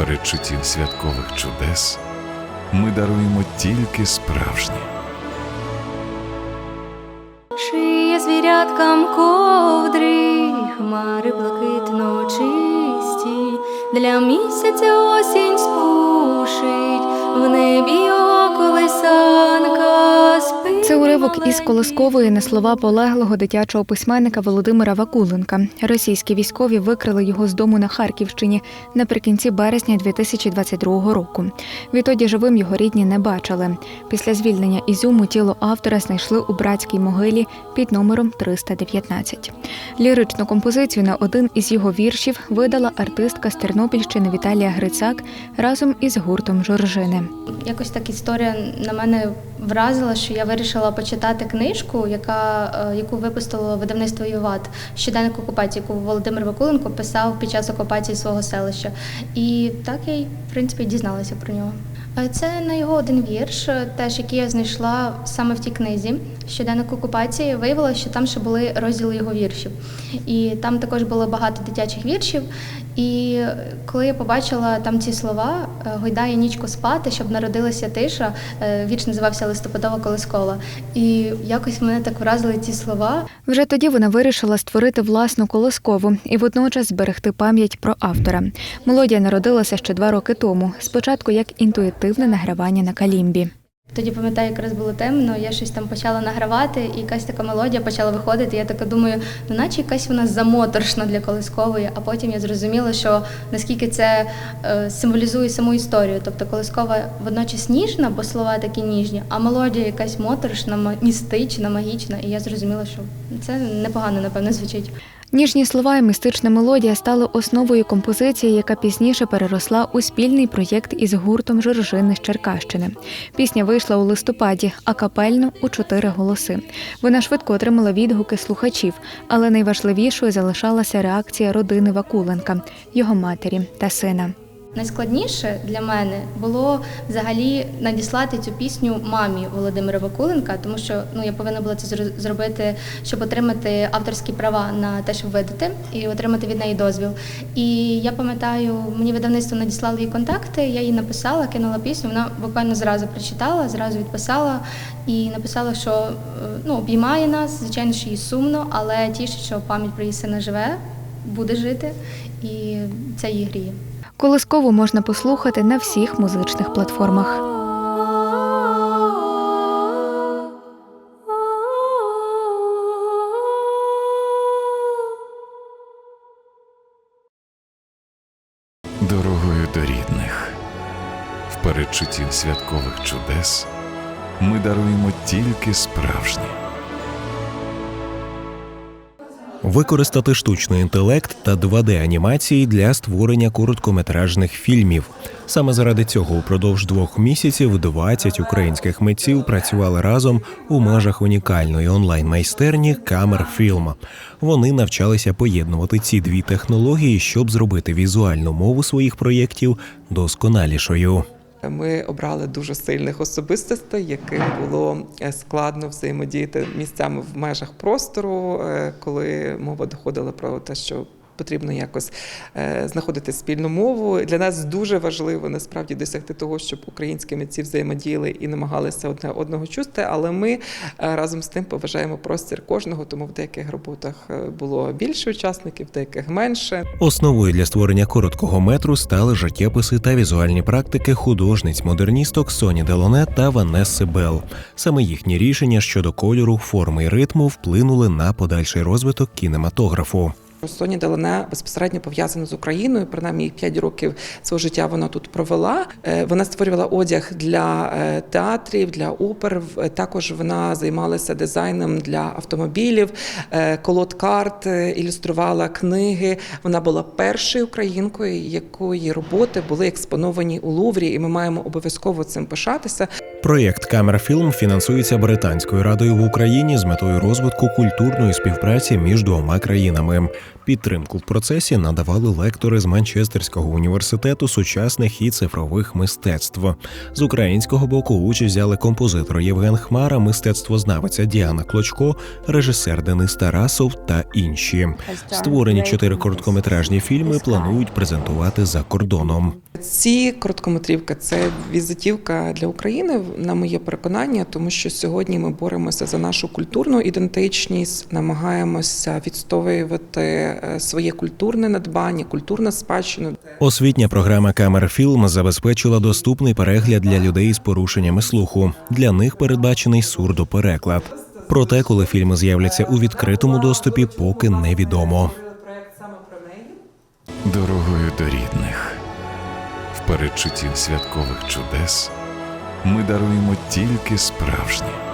Дорогою до рідних, в передчутті святкових чудес ми даруємо тільки справжні. Шиє звіряткам ковдри, хмари блакитно чисті, для місяця осінь спушить, в небі уривок із колискової на слова полеглого дитячого письменника Володимира Вакуленка. Російські військові викрили його з дому на Харківщині наприкінці березня 2022 року. Відтоді живим його рідні не бачили. Після звільнення Ізюму тіло автора знайшли у братській могилі під номером 319. Ліричну композицію на один із його віршів видала артистка з Тернопільщини Віталія Грицак разом із гуртом Жоржини. Якось так історія на мене вразила, що я вирішила почитати книжку, яка, е, яку випустило видавництво Юват щоденник окупації, яку Володимир Вакуленко писав під час окупації свого селища. І так я й в принципі дізналася про нього. Е, Це на його один вірш, е, теж який я знайшла саме в тій книзі щоденник окупації. Виявилося, що там ще були розділи його віршів. І там також було багато дитячих віршів. І коли я побачила там ці слова е, Гойдає нічку спати, щоб народилася тиша, е, вірш називався Листопадова колискова. І якось мене так вразили ці слова. Вже тоді вона вирішила створити власну колискову і водночас зберегти пам'ять про автора. Мелодія народилася ще два роки тому. Спочатку як інтуїтивне награвання на калімбі. Тоді пам'ятаю, якраз було темно, я щось там почала награвати, і якась така мелодія почала виходити. Я така думаю, ну наче якась вона замоторшна для колискової. А потім я зрозуміла, що наскільки це е, символізує саму історію. Тобто колискова водночас ніжна, бо слова такі ніжні, а мелодія якась моторшна, містична, магічна. І я зрозуміла, що це непогано, напевно, звучить. Ніжні слова і мистична мелодія стали основою композиції, яка пізніше переросла у спільний проєкт із гуртом Жоржини з Черкащини. Пісня вийшла у листопаді, а капельно у чотири голоси. Вона швидко отримала відгуки слухачів, але найважливішою залишалася реакція родини Вакуленка, його матері та сина. Найскладніше для мене було взагалі надіслати цю пісню мамі Володимира Вакуленка, тому що ну я повинна була це зробити, щоб отримати авторські права на те, щоб видати і отримати від неї дозвіл. І я пам'ятаю, мені видавництво надіслало її контакти. Я їй написала, кинула пісню. Вона буквально зразу прочитала, зразу відписала і написала, що е, ну обіймає нас. Звичайно, що їй сумно, але тішить, що пам'ять про її сина живе, буде жити, і це її гріє. Колискову можна послухати на всіх музичних платформах. Дорогою до рідних, в передчутті святкових чудес ми даруємо тільки справжнє. Використати штучний інтелект та 2D-анімації для створення короткометражних фільмів. Саме заради цього упродовж двох місяців 20 українських митців працювали разом у межах унікальної онлайн-майстерні Камер Філм. Вони навчалися поєднувати ці дві технології, щоб зробити візуальну мову своїх проєктів досконалішою. Ми обрали дуже сильних особистостей, яким було е, складно взаємодіяти місцями в межах простору, е, коли мова доходила про те, що потрібно якось е, знаходити спільну мову. Для нас дуже важливо насправді досягти того, щоб українські митці взаємодіяли і намагалися одне одного чути. Але ми е, разом з тим поважаємо простір кожного, тому в деяких роботах е, було більше учасників, в деяких менше. Основою для створення короткого метру стали життєписи та візуальні практики художниць-модерністок Соні Делоне та Ванесси Белл. Саме їхні рішення щодо кольору, форми і ритму вплинули на подальший розвиток кінематографу. Соня Делане безпосередньо пов'язана з Україною. Принаймні 5 років свого життя вона тут провела. Е, Вона створювала одяг для е, театрів, для опер. Також вона займалася дизайном для автомобілів, е, колод карт, е, ілюструвала книги. Вона була першою українкою, якої роботи були експоновані у Луврі, і ми маємо обов'язково цим пишатися. Проєкт Камерфілм фінансується британською радою в Україні з метою розвитку культурної співпраці між двома країнами. Підтримку в процесі надавали лектори з Манчестерського університету сучасних і цифрових мистецтв. З українського боку участь взяли композитор Євген Хмара, мистецтвознавиця Діана Клочко, режисер Денис Тарасов та інші. Створені чотири короткометражні фільми планують презентувати за кордоном. Ці короткометрівки це візитівка для України, на моє переконання, тому що сьогодні ми боремося за нашу культурну ідентичність, намагаємося відстоювати е, своє культурне надбання, культурну спадщину. Освітня програма Камерфілм забезпечила доступний перегляд для людей з порушеннями слуху. Для них передбачений сурдопереклад. Проте, коли фільми з'являться у відкритому доступі, поки невідомо. Дорогою до рідних. В передчутті святкових чудес ми даруємо тільки справжнє.